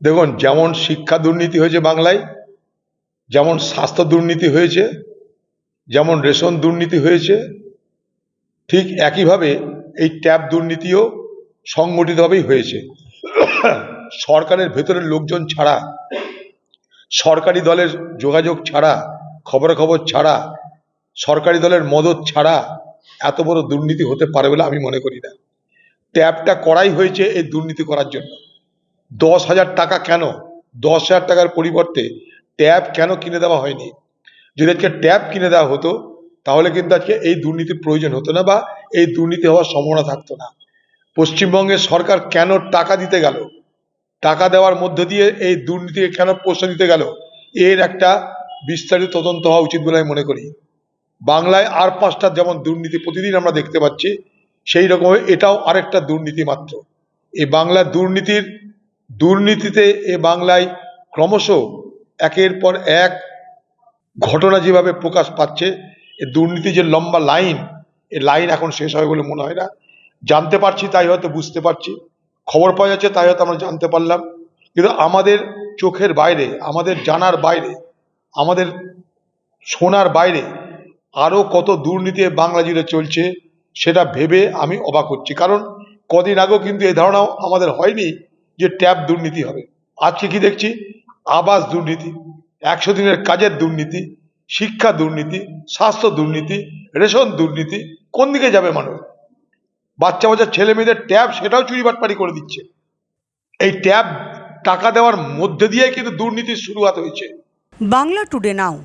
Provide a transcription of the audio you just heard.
দেখুন, যেমন শিক্ষা দুর্নীতি হয়েছে বাংলায়, যেমন স্বাস্থ্য দুর্নীতি হয়েছে, যেমন রেশন দুর্নীতি হয়েছে, ঠিক একইভাবে এই ট্যাব দুর্নীতিও সংগঠিতভাবেই হয়েছে। সরকারের ভেতরের লোকজন ছাড়া, সরকারি দলের যোগাযোগ ছাড়া, খবরাখবর ছাড়া, সরকারি দলের মদত ছাড়া এত বড় দুর্নীতি হতে পারে বলে আমি মনে করি না। ট্যাবটা করাই হয়েছে এই দুর্নীতি করার জন্য। দশ হাজার টাকা কেন? দশ হাজার টাকার পরিবর্তে ট্যাব কেন কিনে দেওয়া হয়নি? যদি আজকে ট্যাব কিনে দেওয়া হতো, তাহলে কিন্তু আজকে এই দুর্নীতির প্রয়োজন হতো না বা এই দুর্নীতি হওয়ার সম্ভাবনা থাকতো না। পশ্চিমবঙ্গের সরকার কেন টাকা দিতে গেল? টাকা দেওয়ার মধ্য দিয়ে এই দুর্নীতিকে কেন পোষণ দিতে গেল? এর একটা বিস্তারিত তদন্ত হওয়া উচিত বলে আমি মনে করি। বাংলায় আর পাঁচটা যেমন দুর্নীতি প্রতিদিন আমরা দেখতে পাচ্ছি, সেই রকম এটাও আরেকটা দুর্নীতি মাত্র। এই বাংলার দুর্নীতির দুর্নীতিতে এ বাংলায় ক্রমশ একের পর এক ঘটনা যেভাবে প্রকাশ পাচ্ছে, এ দুর্নীতি যে লম্বা লাইন এই লাইন এখন শেষ হবে বলে মনে হয় না। জানতে পারছি, তাই হয়তো বুঝতে পারছি। খবর পাওয়া যাচ্ছে, তাই হয়তো আমরা জানতে পারলাম। কিন্তু আমাদের চোখের বাইরে, আমাদের জানার বাইরে, আমাদের শোনার বাইরে আরও কত দুর্নীতি বাংলা জুড়ে চলছে, সেটা ভেবে আমি অবাক হচ্ছি। কারণ কদিন আগেও কিন্তু এই ধারণাও আমাদের হয়নি যে ট্যাব দুর্নীতি হবে। আজকে কি দেখছি? আবাস দুর্নীতি, একশো দিনের কাজের দুর্নীতি, শিক্ষা দুর্নীতি, স্বাস্থ্য দুর্নীতি, রেশন দুর্নীতি, কোন দিকে যাবে মানুষ? বাচ্চা বাচ্চা ছেলে মেয়েদের ট্যাব সেটাও চুরি বাটপারি করে দিচ্ছে। এই ট্যাব টাকা দেওয়ার মধ্যে দিয়ে কিন্তু দুর্নীতির শুরুয়াত হয়েছে। Bangla today now.